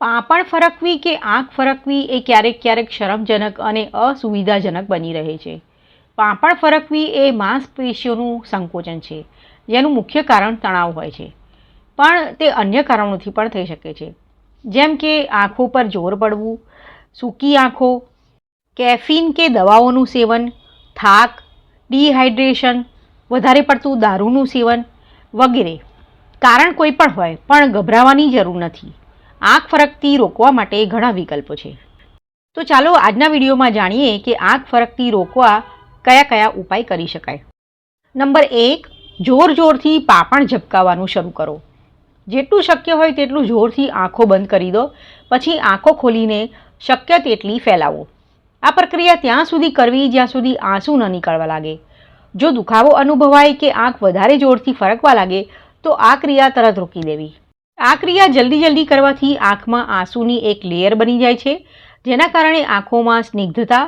પાંપણ ફરકવી કે આંખ ફરકવી એ ક્યારેક ક્યારેક શરમજનક અને અસુવિધાજનક બની રહે છે. પાંપણ ફરકવી એ માંસપેશીઓનું સંકોચન છે, જેનું મુખ્ય કારણ તણાવ હોય છે. પણ તે અન્ય કારણોથી પણ થઈ શકે છે. જેમ કે આંખો પર જોર પડવું, સૂકી આંખો, કેફીન કે દવાઓનું સેવન, થાક, ડિહાઇડ્રેશન, વધારે પડતું દારૂનું સેવન વગેરે. કારણ કોઈ પણ હોય, પણ ગભરાવાની જરૂર નથી. આંખ ફરકતી રોકવા માટે ઘણા વિકલ્પો છે. તો ચાલો આજના વિડીયોમાં જાણીએ કે આંખ ફરકતી રોકવા કયા કયા ઉપાય કરી શકાય. નંબર એક, જોર જોરથી પાપણ ઝબકાવવાનું શરૂ કરો. જેટલું શક્ય હોય તેટલું જોરથી આંખો બંધ કરી દો, પછી આંખો ખોલીને શક્ય તેટલી ફેલાવો. આ પ્રક્રિયા ત્યાં સુધી કરવી જ્યાં સુધી આંસુ ન નીકળવા લાગે. જો દુખાવો અનુભવાય કે આંખ વધારે જોરથી ફરકવા લાગે, તો આ ક્રિયા તરત રોકી દેવી. આ ક્રિયા જલ્દી જલ્દી કરવાથી આંખમાં આંસુની એક લેયર બની જાય છે, જેના કારણે આંખોમાં સ્નિગ્ધતા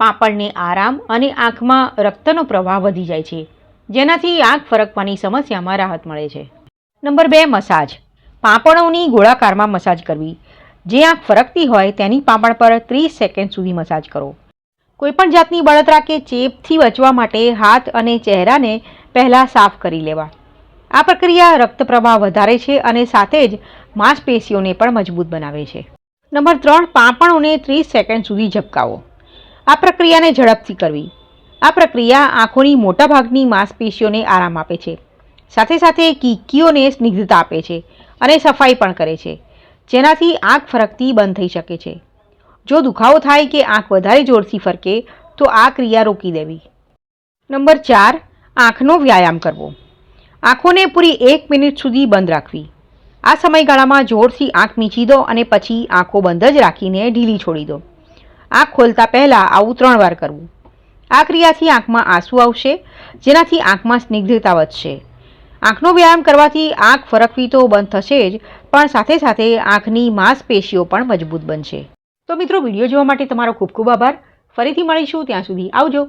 પાંપણને આરામ અને આંખમાં રક્તનો પ્રવાહ વધી જાય છે, જેનાથી આંખ ફરકવાની સમસ્યામાં રાહત મળે છે. નંબર બે, મસાજ. પાંપણોની ગોળાકારમાં મસાજ કરવી. જે આંખ ફરકતી હોય તેની પાંપણ પર ત્રીસ સેકન્ડ સુધી મસાજ કરો. કોઈપણ જાતની બળતરા કે ચેપથી બચવા માટે હાથ અને ચહેરાને પહેલાં સાફ કરી લેવા. આ પ્રક્રિયા રક્ત પ્રવાહ વધારે છે અને સાથે જ માંસપેશીઓને પણ મજબૂત બનાવે છે. નંબર ત્રણ, પાંપણોને ત્રીસ સેકન્ડ સુધી ઝબકાવો. આ પ્રક્રિયાને ઝડપથી કરવી. આ પ્રક્રિયા આંખોની મોટાભાગની માંસપેશીઓને આરામ આપે છે. સાથે સાથે કીકીઓને સ્નિગ્ધતા આપે છે અને સફાઈ પણ કરે છે, જેનાથી આંખ ફરકતી બંધ થઈ શકે છે. જો દુખાવો થાય કે આંખ વધારે જોરથી ફરકે, તો આ ક્રિયા રોકી દેવી. નંબર ચાર, આંખનો વ્યાયામ કરવો. આંખોને પૂરી એક મિનિટ સુધી બંધ રાખવી. આ સમયગાળામાં જોરથી આંખ મીચી દો અને પછી આંખો બંધ જ રાખીને ઢીલી છોડી દો. આંખ ખોલતા પહેલાં આવું ત્રણ વાર કરવું. આ ક્રિયાથી આંખમાં આંસુ આવશે, જેનાથી આંખમાં સ્નિગ્ધતા વધશે. આંખનો વ્યાયામ કરવાથી આંખ ફરકવી તો બંધ થશે જ, પણ સાથે સાથે આંખની માંસપેશીઓ પણ મજબૂત બનશે. તો મિત્રો, વીડિયો જોવા માટે તમારો ખૂબ ખૂબ આભાર. ફરીથી મળીશું, ત્યાં સુધી આવજો.